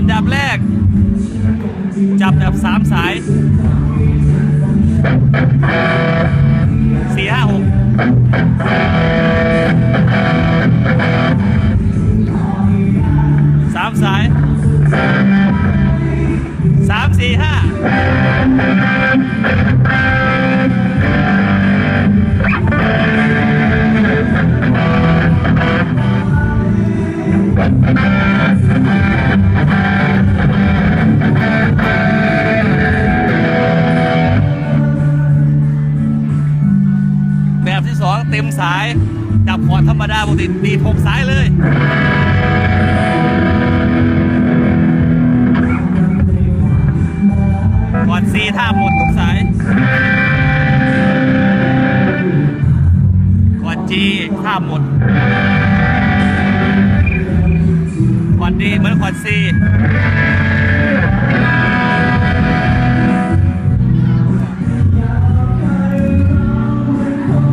อันดับแรก จับแบบสามสายสี่ห้าหกสามสายสามสี่ห้า บบที่สองเต็มสาย จับคอดธรรมดาปกติดีดหกสายเลยก่อนซีท่าหมดทุกสายก่อนจีท่าหมดก่อนดีเหมือนก่อนซี